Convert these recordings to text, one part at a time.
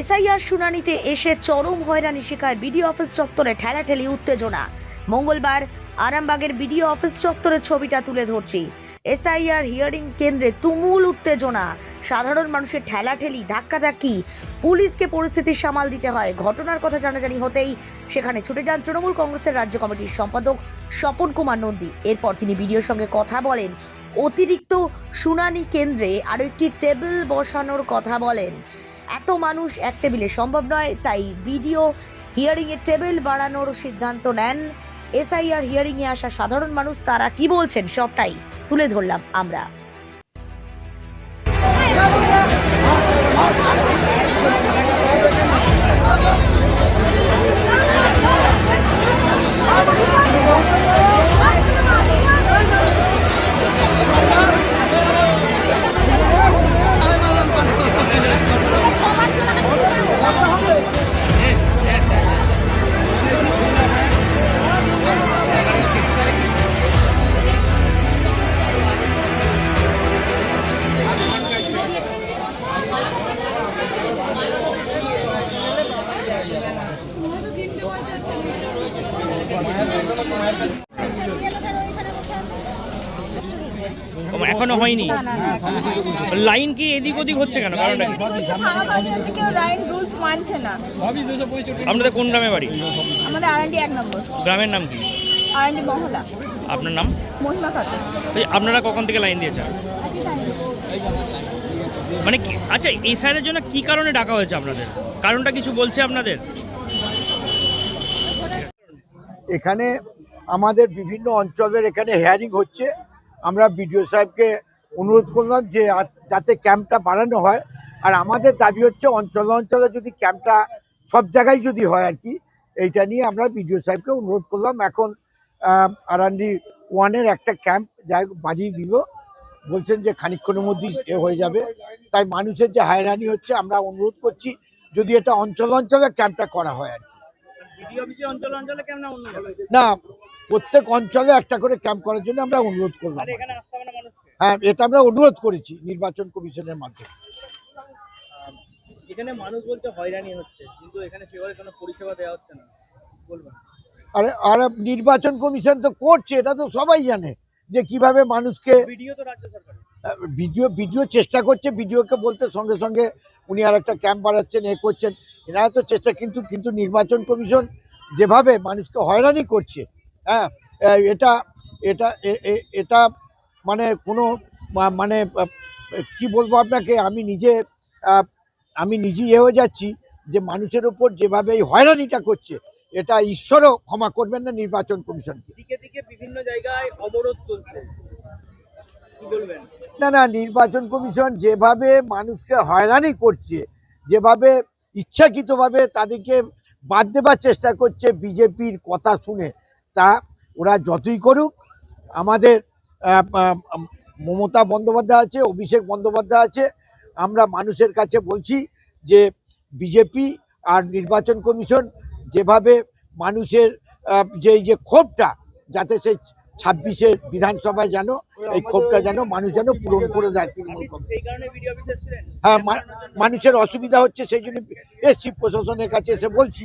SIR শুনানিতে এসে চরম হয়রানি শিকার বিডিও অফিস চত্বরে ঠেলাঠেলি, উত্তেজনা। মঙ্গলবার আরামবাগের বিডিও অফিস চত্বরের ছবিটা তুলে ধরছি। এসআইআর হিয়ারিং কেন্দ্রে তুমুল উত্তেজনা। সাধারণ মানুষের ঠেলাঠেলি, ধাক্কাধাক্কি। পুলিশকে পরিস্থিতি সামাল দিতে হয়। ঘটনার কথা জানাজানি হতেই সেখানে ছুটে যান তৃণমূল কংগ্রেসের রাজ্য কমিটির সম্পাদক স্বপন কুমার নন্দী। এরপর তিনি বিডিওর সঙ্গে কথা বলেন। অতিরিক্ত শুনানি কেন্দ্রে আরও একটি টেবিল বসানোর কথা বলেন। এত মানুষ এক টেবিলে সম্ভব নয়, তাই বিডিও হিয়ারিংয়ের টেবিল বাড়ানোর সিদ্ধান্ত নেন। এসআইআর হিয়ারিংয়ে আসা সাধারণ মানুষ, তারা কি বলছেন সবটাই তুলে ধরলাম আমরা। এখনও হয়নি। লাইন কি এদিক ওদিক হচ্ছে কেন? আপনাদের কোন গ্রামে বাড়ি? আমাদের আর এক নম্বর। গ্রামের নাম কি? মহলা। আপনার নাম? মহিমা খাতুন। আপনারা কখন থেকে লাইন দিয়েছেন? মানে আচ্ছা এই সাইডের জন্য কি কারণে ডাকা হয়েছে আপনাদের? কারণটা কিছু বলছে আপনাদের? এখানে আমাদের বিভিন্ন অঞ্চলের এখানে হেয়ারিং হচ্ছে। আমরা বিডিও সাহেবকে অনুরোধ করলাম যে যাতে ক্যাম্পটা বাড়ানো হয়। আর আমাদের দাবি হচ্ছে অঞ্চলে অঞ্চলে যদি ক্যাম্পটা সব জায়গায় যদি হয় আর কি, এইটা নিয়ে আমরা বিডিও সাহেবকে অনুরোধ করলাম। এখন আরান্ডি ওয়ানের একটা ক্যাম্প যাই বাড়িয়ে দিল। বলছেন যে খানিক্ষণের মধ্যেই এ হয়ে যাবে। তাই মানুষের যে হয়রানি হচ্ছে, আমরা অনুরোধ করছি যদি এটা অঞ্চল অঞ্চলে ক্যাম্পটা করা হয় আর কি। না প্রত্যেক অঞ্চলে একটা করে ক্যাম্প করার জন্য আমরা অনুরোধ করলাম। হ্যাঁ এটা আমরা অনুরোধ করেছি নির্বাচন কমিশনের মাধ্যমে। এখানে মানুষ বলছে হয়রানি হচ্ছে কিন্তু এখানে সেভাবে কোনো পরিষেবা দেওয়া হচ্ছে না। বলবেন। আর আর নির্বাচন কমিশন তো করছে এটা তো সবাই জানে যে কীভাবে মানুষকে ভিডিও তো ভিডিও ভিডিও চেষ্টা করছে ভিডিওকে বলতে সঙ্গে সঙ্গে উনি আর একটা ক্যাম্প বাড়াচ্ছেন এ করছেন। এনারা তো চেষ্টা কিন্তু কিন্তু নির্বাচন কমিশন যেভাবে মানুষকে হয়রানি করছে হ্যাঁ এটা এটা এ- এ- এটা মানে কোনো মানে কি বলব আপনাকে আমি নিজে আমি নিজে ইয়ে হয়ে যাচ্ছি যে মানুষের উপর যেভাবে এই হয়রানিটা করছে এটা ঈশ্বরও ক্ষমা করবেন না নির্বাচন কমিশনকে। দিকে দিকে বিভিন্ন জায়গায় অবরোধ চলছে। না না নির্বাচন কমিশন যেভাবে মানুষকে হয়রানি করছে যেভাবে ইচ্ছাকৃতভাবে তাদেরকে বাদ দেবার চেষ্টা করছে বিজেপির কথা শুনে। তা ওরা যতই করুক, আমাদের মমতা বন্দ্যোপাধ্যায় আছে, অভিষেক বন্দ্যোপাধ্যায় আছে, আমরা মানুষের কাছে বলছি যে বিজেপি আর নির্বাচন কমিশন যেভাবে মানুষের যে যে ক্ষোভটা, যাতে সেই ছাব্বিশের বিধানসভায় যেন এই ক্ষোভটা যেন মানুষ যেন পূরণ করে দেয় তৃণমূল হ্যাঁ মানুষের অসুবিধা হচ্ছে সেই জন্য এসছি প্রশাসনের কাছে এসে বলছি।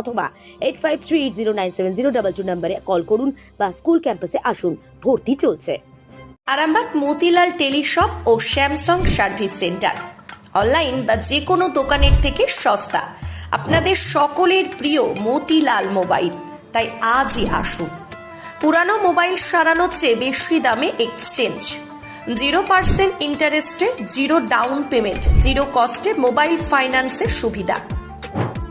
অথবা eight five three eight zero nine seven zero double নম্বরে কল করুন বা স্কুল ক্যাম্পাসে আসুন। ভর্তি চলছে। আরামবাগ মতিলাল টেলিশপ ও স্যামসাং সার্ভিস সেন্টার। অনলাইন বা যে কোনো দোকানের থেকে সস্তা। আপনাদের সকলের প্রিয় মতিলাল মোবাইল। তাই আজই আসুন। পুরানো মোবাইল সারানোর চেয়ে বেশি দামে এক্সচেঞ্জ জিরো পার্সেন্ট ইন্টারেস্টে জিরো ডাউন পেমেন্ট জিরো কস্টে মোবাইল ফাইন্যান্সের সুবিধা।